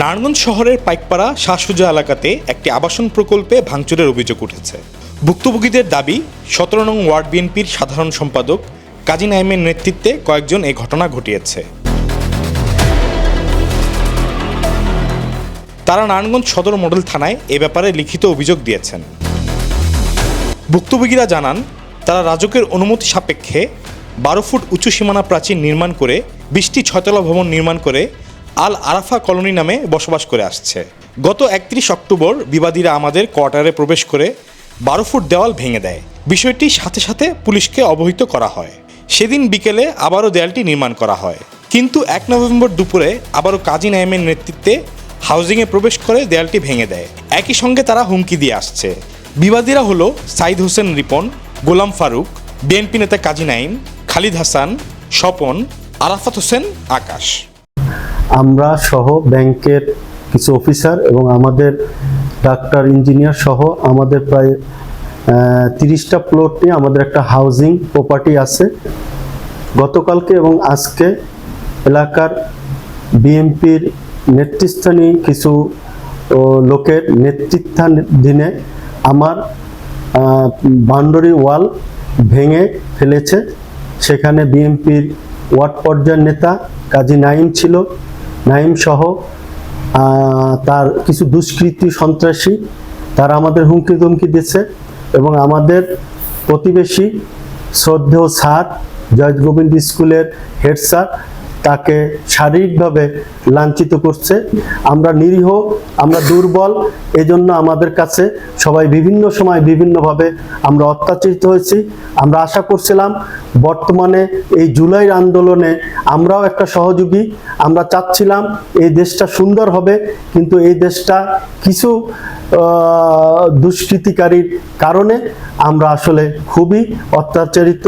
নারায়ণগঞ্জ শহরের পাইকপাড়া শাহসুজা এলাকাতে একটি আবাসন প্রকল্পে ভাঙচুরের অভিযোগ উঠেছে। ভুক্তভোগীদের দাবি, সতেরো নং ওয়ার্ড বিএনপির সাধারণ সম্পাদক কাজী নাইমের নেতৃত্বে কয়েকজন এই ঘটনা ঘটিয়েছে। তারা নারায়ণগঞ্জ সদর মডেল থানায় এ ব্যাপারে লিখিত অভিযোগ দিয়েছেন। ভুক্তভোগীরা জানান, তারা রাজকের অনুমতি সাপেক্ষে বারো ফুট উঁচু সীমানা প্রাচীর নির্মাণ করে, বিশটি ছয়তলা ভবন নির্মাণ করে আল আরাফা কলোনি নামে বসবাস করে আসছে। গত একত্রিশ অক্টোবর বিবাদীরা আমাদের কোয়ার্টারে প্রবেশ করে বারো ফুট দেওয়াল ভেঙে দেয়। বিষয়টি সাথে সাথে পুলিশকে অবহিত করা হয়। সেদিন বিকেলে আবারও দেয়ালটি নির্মাণ করা হয়। কিন্তু এক নভেম্বর দুপুরে আবারও কাজী নাইমের নেতৃত্বে হাউজিংয়ে প্রবেশ করে দেয়ালটি ভেঙে দেয়। একই সঙ্গে তারা হুমকি দিয়ে আসছে। বিবাদীরা হলো সাইদ হোসেন রিপন, গোলাম ফারুক, বিএনপি নেতা কাজী নাইম, খালিদ হাসান, স্বপন, আরাফাত হোসেন, আকাশ। আমরা সহ ব্যাংকের কিছু অফিসার এবং আমাদের ডাক্তার, ইঞ্জিনিয়ার সহ আমাদের প্রায় তিরিশটা প্লট নিয়ে আমাদের একটা হাউজিং প্রপার্টি আছে। গতকালকে এবং আজকে এলাকার বিএনপির নেতৃস্থানীয় কিছু লোকের নেতৃত্বাধীনে আমার বাউন্ডারি ওয়াল ভেঙে ফেলেছে। সেখানে বিএনপির ওয়ার্ড পর্যায়ের নেতা কাজী নাইম ছিল। নাইম সহ তার কিছু দুষ্কৃতী সন্ত্রাসী, তারা আমাদের হুমকি ধুমকি দিচ্ছে এবং আমাদের প্রতিবেশী শ্রদ্ধেয় স্যার জয় গোবিন্দ স্কুলের হেড স্যার তাকে শারীরিকভাবে লাঞ্ছিত করছে। আমরা নিরীহ, আমরা দুর্বল, এজন্য আমাদের কাছে সবাই বিভিন্ন সময় বিভিন্নভাবে আমরা অত্যাচারিত হয়েছি। আমরা আশা করছিলাম বর্তমানে এই জুলাই আন্দোলনে আমরাও একটা সহযোগী। আমরা চাচ্ছিলাম এই দেশটা সুন্দর হবে, কিন্তু এই দেশটা কিছু দুষ্কৃতিকারীর কারণে আমরা আসলে খুবই অত্যাচারিত।